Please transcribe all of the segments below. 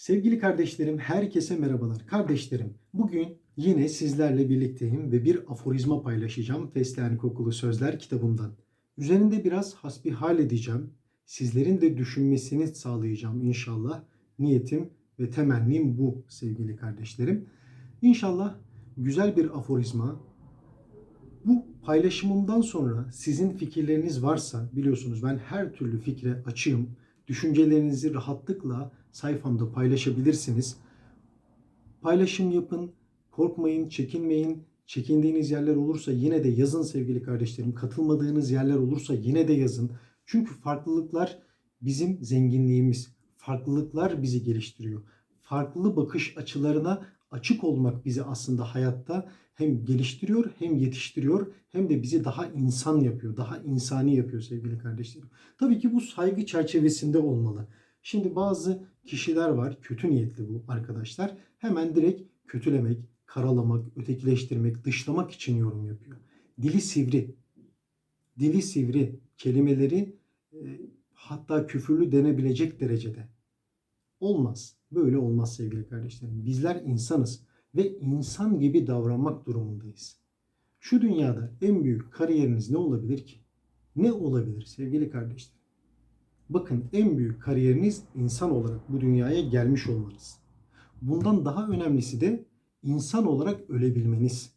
Sevgili kardeşlerim, herkese merhabalar. Kardeşlerim, bugün yine sizlerle birlikteyim ve bir aforizma paylaşacağım Fesleğen Kokulu Sözler kitabımdan. Üzerinde biraz hasbihal edeceğim. Sizlerin de düşünmesini sağlayacağım inşallah. Niyetim ve temennim bu sevgili kardeşlerim. İnşallah güzel bir aforizma. Bu paylaşımımdan sonra sizin fikirleriniz varsa biliyorsunuz ben her türlü fikre açığım. Düşüncelerinizi rahatlıkla sayfamda paylaşabilirsiniz. Paylaşım yapın, korkmayın, çekinmeyin. Çekindiğiniz yerler olursa yine de yazın sevgili kardeşlerim. Katılmadığınız yerler olursa yine de yazın. Çünkü farklılıklar bizim zenginliğimiz. Farklılıklar bizi geliştiriyor. Farklı bakış açılarına açık olmak bizi aslında hayatta hem geliştiriyor hem yetiştiriyor hem de bizi daha insan yapıyor, daha insani yapıyor sevgili kardeşlerim. Tabii ki bu saygı çerçevesinde olmalı. Şimdi bazı kişiler var, kötü niyetli bu arkadaşlar. Hemen direkt kötülemek, karalamak, ötekileştirmek, dışlamak için yorum yapıyor. Dili sivri. Dili sivri kelimeleri e, hatta küfürlü denebilecek derecede. Olmaz. Böyle olmaz sevgili kardeşlerim. Bizler insanız ve insan gibi davranmak durumundayız. Şu dünyada en büyük kariyeriniz ne olabilir ki? Ne olabilir sevgili kardeşlerim? Bakın en büyük kariyeriniz insan olarak bu dünyaya gelmiş olmanız. Bundan daha önemlisi de insan olarak ölebilmeniz.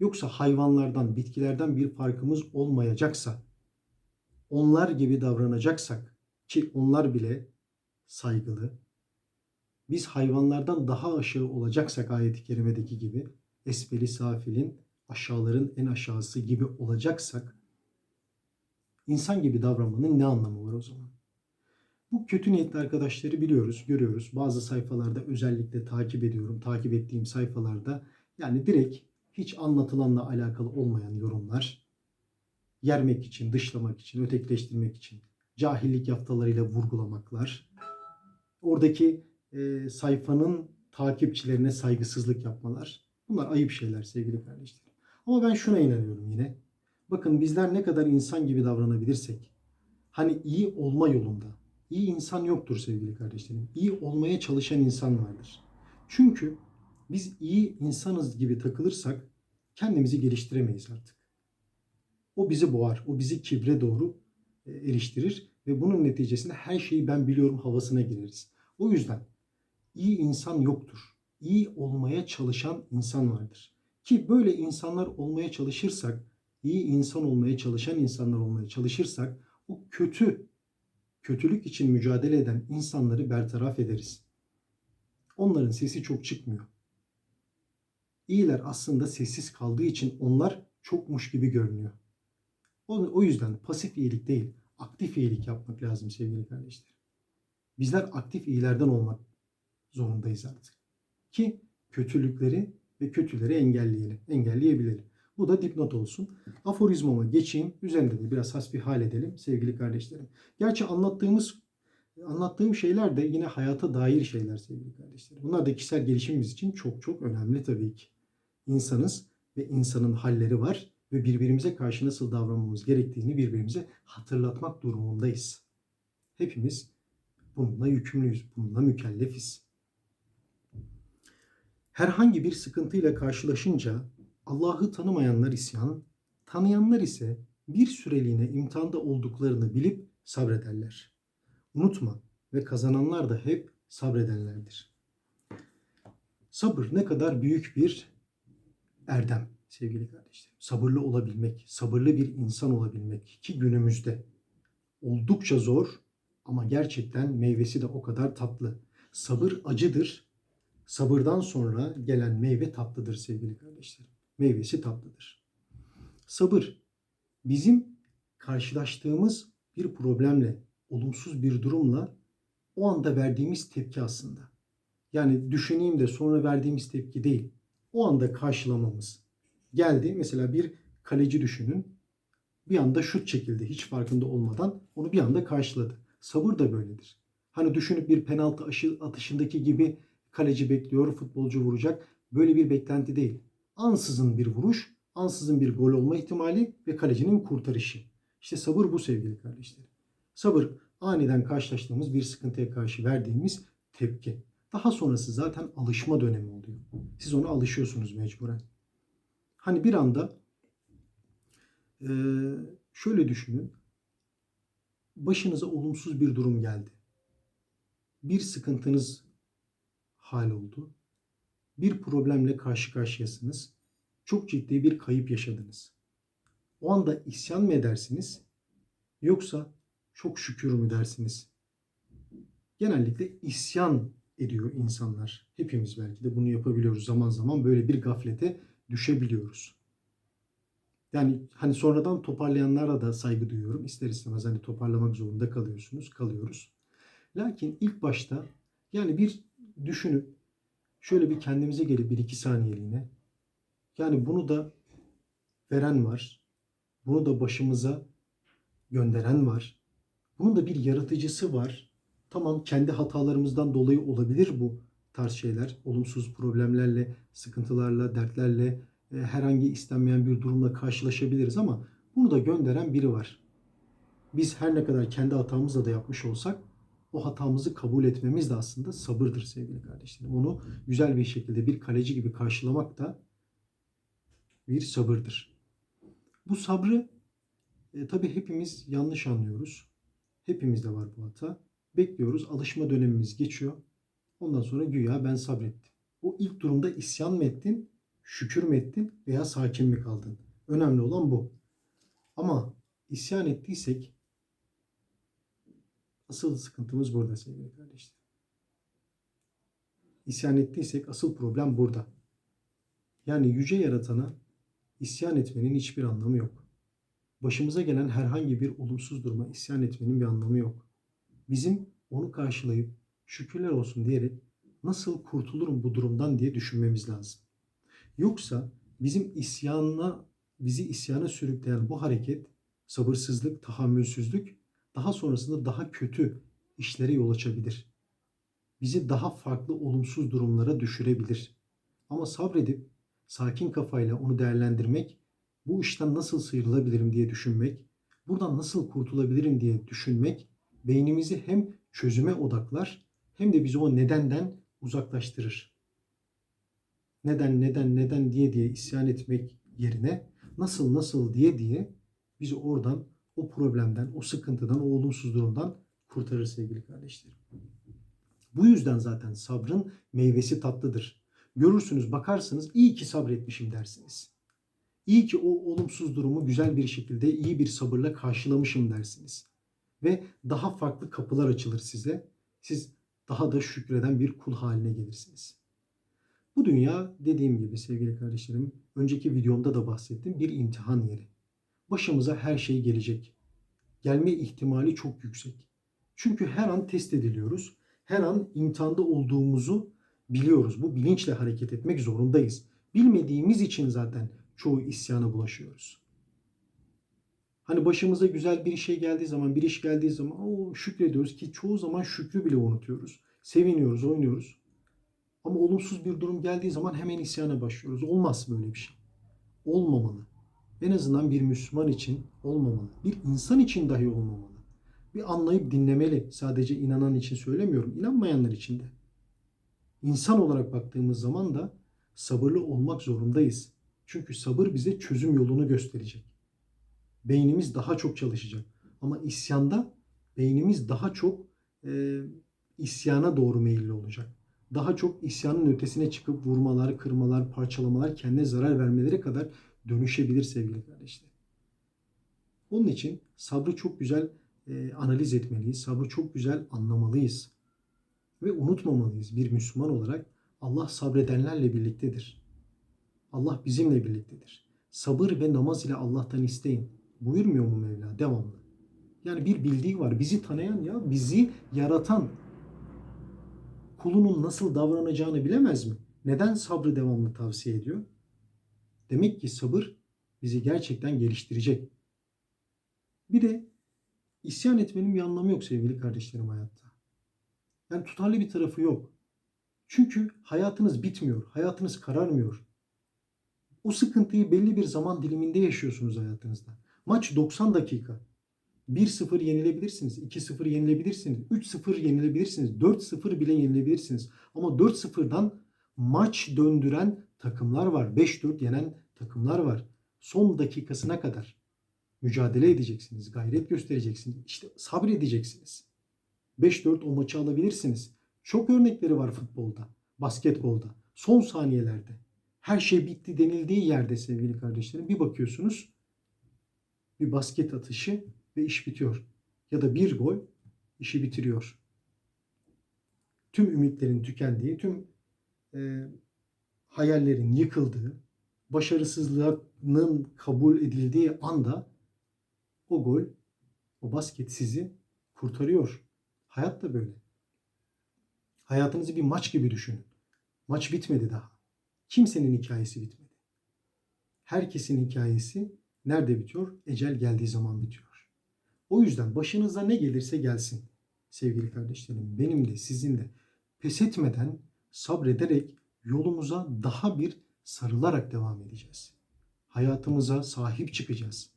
Yoksa hayvanlardan, bitkilerden bir farkımız olmayacaksa, onlar gibi davranacaksak ki onlar bile saygılı, biz hayvanlardan daha aşağı olacaksak ayet-i kerimedeki gibi esfeli safilin aşağıların en aşağısı gibi olacaksak insan gibi davranmanın ne anlamı var o zaman? Bu kötü niyetli arkadaşları biliyoruz, görüyoruz. Bazı sayfalarda özellikle takip ediyorum. Takip ettiğim sayfalarda yani direkt hiç anlatılanla alakalı olmayan yorumlar yermek için, dışlamak için, ötekileştirmek için cahillik yaftalarıyla vurgulamaklar. Oradaki e, sayfanın takipçilerine saygısızlık yapmalar. Bunlar ayıp şeyler sevgili kardeşlerim. Ama ben şuna inanıyorum yine. Bakın bizler ne kadar insan gibi davranabilirsek, hani iyi olma yolunda, iyi insan yoktur sevgili kardeşlerim. İyi olmaya çalışan insan vardır. Çünkü biz iyi insanız gibi takılırsak kendimizi geliştiremeyiz artık. O bizi boğar, o bizi kibre doğru e, eriştirir ve bunun neticesinde her şeyi ben biliyorum havasına gireriz. O yüzden iyi insan yoktur. İyi olmaya çalışan insan vardır. Ki böyle insanlar olmaya çalışırsak, iyi insan olmaya çalışan insanlar olmaya çalışırsak o kötü, kötülük için mücadele eden insanları bertaraf ederiz. Onların sesi çok çıkmıyor. İyiler aslında sessiz kaldığı için onlar çokmuş gibi görünüyor. O, yüzden pasif iyilik değil, aktif iyilik yapmak lazım sevgili kardeşlerim. Bizler aktif iyilerden olmak zorundayız artık. Ki kötülükleri ve kötüleri engelleyelim, engelleyebilelim. Bu da dipnot olsun. Aforizmama geçeyim. Üzerinde de biraz hasbihal edelim sevgili kardeşlerim. Gerçi anlattığımız anlattığım şeyler de yine hayata dair şeyler sevgili kardeşlerim. Bunlar da kişisel gelişimimiz için çok çok önemli tabii ki. İnsanız ve insanın halleri var ve birbirimize karşı nasıl davranmamız gerektiğini birbirimize hatırlatmak durumundayız. Hepimiz bununla yükümlüyüz, bununla mükellefiz. Herhangi bir sıkıntıyla karşılaşınca Allah'ı tanımayanlar isyan, tanıyanlar ise bir süreliğine imtihanda olduklarını bilip sabrederler. Unutma ve kazananlar da hep sabredenlerdir. Sabır ne kadar büyük bir erdem sevgili kardeşlerim. Sabırlı olabilmek, sabırlı bir insan olabilmek ki günümüzde oldukça zor ama gerçekten meyvesi de o kadar tatlı. Sabır acıdır. Sabırdan sonra gelen meyve tatlıdır sevgili kardeşlerim. Meyvesi tatlıdır. Sabır bizim karşılaştığımız bir problemle, olumsuz bir durumla o anda verdiğimiz tepki aslında. Yani düşüneyim de sonra verdiğimiz tepki değil. O anda karşılamamız. Geldi mesela bir kaleci düşünün. Bir anda şut çekildi hiç farkında olmadan onu bir anda karşıladı. Sabır da böyledir. Hani düşünüp bir penaltı atışındaki gibi kaleci bekliyor, futbolcu vuracak. Böyle bir beklenti değil. Ansızın bir vuruş, ansızın bir gol olma ihtimali ve kalecinin kurtarışı. İşte sabır bu sevgili kardeşlerim. Sabır aniden karşılaştığımız bir sıkıntıya karşı verdiğimiz tepki. Daha sonrası zaten alışma dönemi oluyor. Siz ona alışıyorsunuz mecburen. Hani bir anda eee, şöyle düşünün. Başınıza olumsuz bir durum geldi. Bir sıkıntınız hal oldu. Bir problemle karşı karşıyasınız. Çok ciddi bir kayıp yaşadınız. O anda isyan mı edersiniz? Yoksa çok şükür mü dersiniz? Genellikle isyan ediyor insanlar. Hepimiz belki de bunu yapabiliyoruz. Zaman zaman böyle bir gaflete düşebiliyoruz. Yani hani sonradan toparlayanlara da saygı duyuyorum. İster istemez hani toparlamak zorunda kalıyorsunuz, kalıyoruz. Lakin ilk başta yani bir düşünüp şöyle bir kendimize gelip bir iki saniyeliğine yani bunu da veren var. Bunu da başımıza gönderen var. Bunun da bir yaratıcısı var. Tamam kendi hatalarımızdan dolayı olabilir bu tarz şeyler. Olumsuz problemlerle, sıkıntılarla, dertlerle, e, herhangi istenmeyen bir durumla karşılaşabiliriz ama bunu da gönderen biri var. Biz her ne kadar kendi hatamızla da yapmış olsak o hatamızı kabul etmemiz de aslında sabırdır sevgili kardeşlerim. Onu güzel bir şekilde bir kaleci gibi karşılamak da bir sabırdır. Bu sabrı e, tabii hepimiz yanlış anlıyoruz. Hepimizde var bu hata. Bekliyoruz. Alışma dönemimiz geçiyor. Ondan sonra güya ben sabrettim. O ilk durumda isyan mı ettin, şükür mü ettin veya sakin mi kaldın? Önemli olan bu. Ama isyan ettiysek asıl sıkıntımız burada sevgili kardeşlerim. İsyan ettiysek asıl problem burada. Yani yüce yaratana isyan etmenin hiçbir anlamı yok. Başımıza gelen herhangi bir olumsuz duruma isyan etmenin bir anlamı yok. Bizim onu karşılayıp şükürler olsun diyerek nasıl kurtulurum bu durumdan diye düşünmemiz lazım. Yoksa bizim isyanına, bizi isyana sürükleyen bu hareket, sabırsızlık, tahammülsüzlük daha sonrasında daha kötü işlere yol açabilir. Bizi daha farklı olumsuz durumlara düşürebilir. Ama sabredip sakin kafayla onu değerlendirmek, bu işten nasıl sıyrılabilirim diye düşünmek, buradan nasıl kurtulabilirim diye düşünmek beynimizi hem çözüme odaklar hem de bizi o nedenden uzaklaştırır. Neden neden neden diye diye isyan etmek yerine nasıl nasıl diye diye bizi oradan o problemden, o sıkıntıdan, o olumsuz durumdan kurtarır sevgili kardeşlerim. Bu yüzden zaten sabrın meyvesi tatlıdır. Görürsünüz, bakarsınız iyi ki sabretmişim dersiniz. İyi ki o olumsuz durumu güzel bir şekilde iyi bir sabırla karşılamışım dersiniz. Ve daha farklı kapılar açılır size. Siz daha da şükreden bir kul haline gelirsiniz. Bu dünya dediğim gibi sevgili kardeşlerim, önceki videomda da bahsettim bir imtihan yeri. Başımıza her şey gelecek. Gelme ihtimali çok yüksek. Çünkü her an test ediliyoruz. Her an imtihanda olduğumuzu biliyoruz. Bu bilinçle hareket etmek zorundayız. Bilmediğimiz için zaten çoğu isyana bulaşıyoruz. Hani başımıza güzel bir şey geldiği zaman, bir iş geldiği zaman o şükrediyoruz ki çoğu zaman şükrü bile unutuyoruz. Seviniyoruz, oynuyoruz. Ama olumsuz bir durum geldiği zaman hemen isyana başlıyoruz. Olmaz böyle bir şey. Olmamalı. En azından bir Müslüman için olmamalı. Bir insan için dahi olmamalı. Bir anlayıp dinlemeli. Sadece inanan için söylemiyorum. İnanmayanlar için de. İnsan olarak baktığımız zaman da sabırlı olmak zorundayız. Çünkü sabır bize çözüm yolunu gösterecek. Beynimiz daha çok çalışacak. Ama isyanda beynimiz daha çok e, isyana doğru meyilli olacak. Daha çok isyanın ötesine çıkıp vurmalar, kırmalar, parçalamalar, kendine zarar vermelere kadar dönüşebilir sevgili kardeşler. Onun için sabrı çok güzel e, analiz etmeliyiz. Sabrı çok güzel anlamalıyız. Ve unutmamalıyız bir Müslüman olarak Allah sabredenlerle birliktedir. Allah bizimle birliktedir. Sabır ve namaz ile Allah'tan isteyin. Buyurmuyor mu Mevla devamlı? Yani bir bildiği var. Bizi tanıyan ya, bizi yaratan kulunun nasıl davranacağını bilemez mi? Neden sabrı devamlı tavsiye ediyor? Demek ki sabır bizi gerçekten geliştirecek. Bir de isyan etmenin bir anlamı yok sevgili kardeşlerim hayatta. Yani tutarlı bir tarafı yok. Çünkü hayatınız bitmiyor, hayatınız kararmıyor. O sıkıntıyı belli bir zaman diliminde yaşıyorsunuz hayatınızda. Maç 90 dakika. 1-0 yenilebilirsiniz, 2-0 yenilebilirsiniz, 3-0 yenilebilirsiniz, 4-0 bile yenilebilirsiniz. Ama 4-0'dan maç döndüren takımlar var. 5-4 yenen takımlar var. Son dakikasına kadar mücadele edeceksiniz, gayret göstereceksiniz. İşte sabredeceksiniz. 5-4 o maçı alabilirsiniz. Çok örnekleri var futbolda, basketbolda. Son saniyelerde her şey bitti denildiği yerde sevgili kardeşlerim bir bakıyorsunuz bir basket atışı ve iş bitiyor. Ya da bir gol işi bitiriyor. Tüm ümitlerin tükendiği, tüm e, hayallerin yıkıldığı, başarısızlığının kabul edildiği anda o gol, o basket sizi kurtarıyor. Hayat da böyle. Hayatınızı bir maç gibi düşünün. Maç bitmedi daha. Kimsenin hikayesi bitmedi. Herkesin hikayesi nerede bitiyor? Ecel geldiği zaman bitiyor. O yüzden başınıza ne gelirse gelsin sevgili kardeşlerim. Benim de sizin de pes etmeden sabrederek yolumuza daha bir sarılarak devam edeceğiz. Hayatımıza sahip çıkacağız.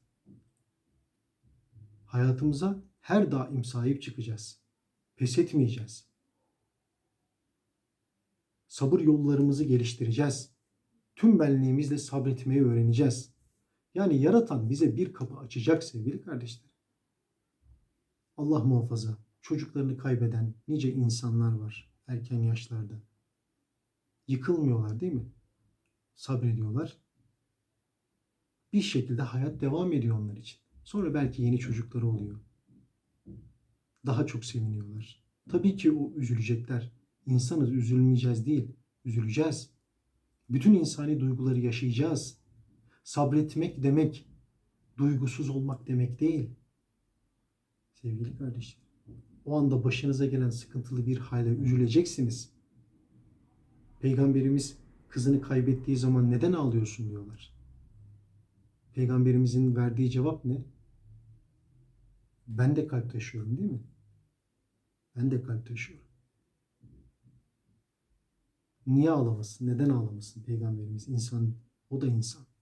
Hayatımıza her daim sahip çıkacağız. Pes etmeyeceğiz. Sabır yollarımızı geliştireceğiz. Tüm benliğimizle sabretmeyi öğreneceğiz. Yani yaratan bize bir kapı açacak sevgili kardeşler. Allah muhafaza çocuklarını kaybeden nice insanlar var erken yaşlarda. Yıkılmıyorlar değil mi? Sabrediyorlar. Bir şekilde hayat devam ediyor onlar için. Sonra belki yeni çocukları oluyor. Daha çok seviniyorlar. Tabii ki o üzülecekler. İnsanız üzülmeyeceğiz değil. Üzüleceğiz. Bütün insani duyguları yaşayacağız. Sabretmek demek duygusuz olmak demek değil. Sevgili kardeşim, o anda başınıza gelen sıkıntılı bir hale üzüleceksiniz. Peygamberimiz kızını kaybettiği zaman neden ağlıyorsun diyorlar. Peygamberimizin verdiği cevap ne? Ben de kalp taşıyorum değil mi? Ben de kalp taşıyorum. Niye ağlamasın? Neden ağlamasın Peygamberimiz? İnsan, o da insan.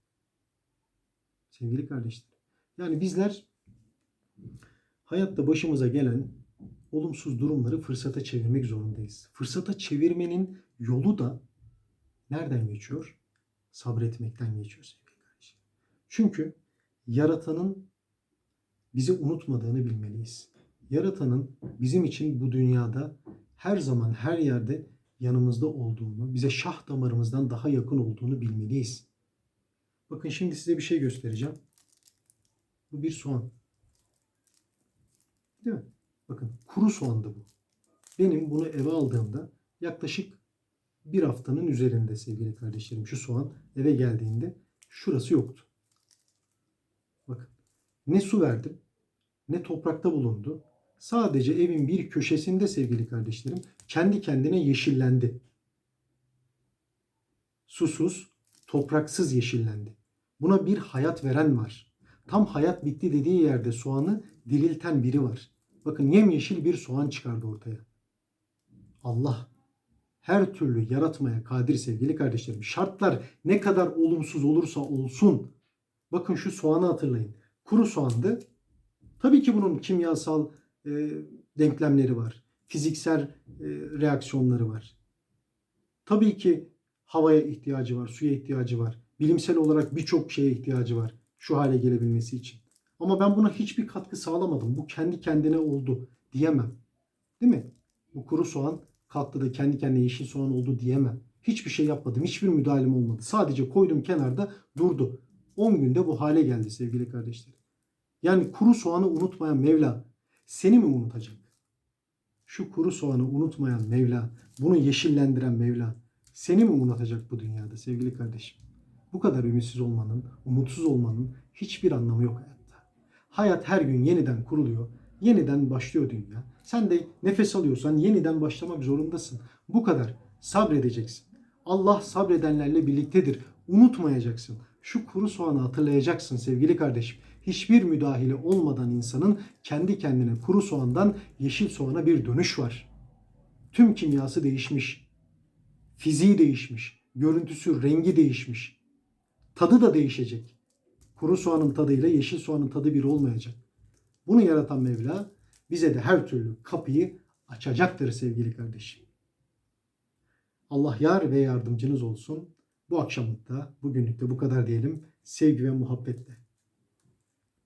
Sevgili kardeşler. Yani bizler hayatta başımıza gelen olumsuz durumları fırsata çevirmek zorundayız. Fırsata çevirmenin yolu da nereden geçiyor? Sabretmekten geçiyor sevgili kardeşler. Çünkü yaratanın bizi unutmadığını bilmeliyiz. Yaratanın bizim için bu dünyada her zaman her yerde yanımızda olduğunu, bize şah damarımızdan daha yakın olduğunu bilmeliyiz. Bakın şimdi size bir şey göstereceğim. Bu bir soğan. Değil mi? Bakın kuru soğandı bu. Benim bunu eve aldığımda yaklaşık bir haftanın üzerinde sevgili kardeşlerim şu soğan eve geldiğinde şurası yoktu. Bakın ne su verdim ne toprakta bulundu. Sadece evin bir köşesinde sevgili kardeşlerim kendi kendine yeşillendi. Susuz, topraksız yeşillendi. Buna bir hayat veren var. Tam hayat bitti dediği yerde soğanı dirilten biri var. Bakın yemyeşil bir soğan çıkardı ortaya. Allah her türlü yaratmaya kadir sevgili kardeşlerim. Şartlar ne kadar olumsuz olursa olsun. Bakın şu soğanı hatırlayın. Kuru soğandı. Tabii ki bunun kimyasal e, denklemleri var. Fiziksel e, reaksiyonları var. Tabii ki havaya ihtiyacı var, suya ihtiyacı var. Bilimsel olarak birçok şeye ihtiyacı var şu hale gelebilmesi için. Ama ben buna hiçbir katkı sağlamadım. Bu kendi kendine oldu diyemem. Değil mi? Bu kuru soğan kalktı da kendi kendine yeşil soğan oldu diyemem. Hiçbir şey yapmadım. Hiçbir müdahalem olmadı. Sadece koydum kenarda durdu. 10 günde bu hale geldi sevgili kardeşlerim. Yani kuru soğanı unutmayan Mevla seni mi unutacak? Şu kuru soğanı unutmayan Mevla, bunu yeşillendiren Mevla seni mi unutacak bu dünyada sevgili kardeşim? Bu kadar ümitsiz olmanın, umutsuz olmanın hiçbir anlamı yok hayatta. Hayat her gün yeniden kuruluyor. Yeniden başlıyor dünya. Sen de nefes alıyorsan yeniden başlamak zorundasın. Bu kadar. Sabredeceksin. Allah sabredenlerle birliktedir. Unutmayacaksın. Şu kuru soğanı hatırlayacaksın sevgili kardeşim. Hiçbir müdahale olmadan insanın kendi kendine kuru soğandan yeşil soğana bir dönüş var. Tüm kimyası değişmiş. Fiziği değişmiş. Görüntüsü, rengi değişmiş. Tadı da değişecek. Kuru soğanın tadıyla yeşil soğanın tadı bir olmayacak. Bunu yaratan Mevla bize de her türlü kapıyı açacaktır sevgili kardeşim. Allah yar ve yardımcınız olsun. Bu akşamlık da bugünlük de bu kadar diyelim. Sevgi ve muhabbetle.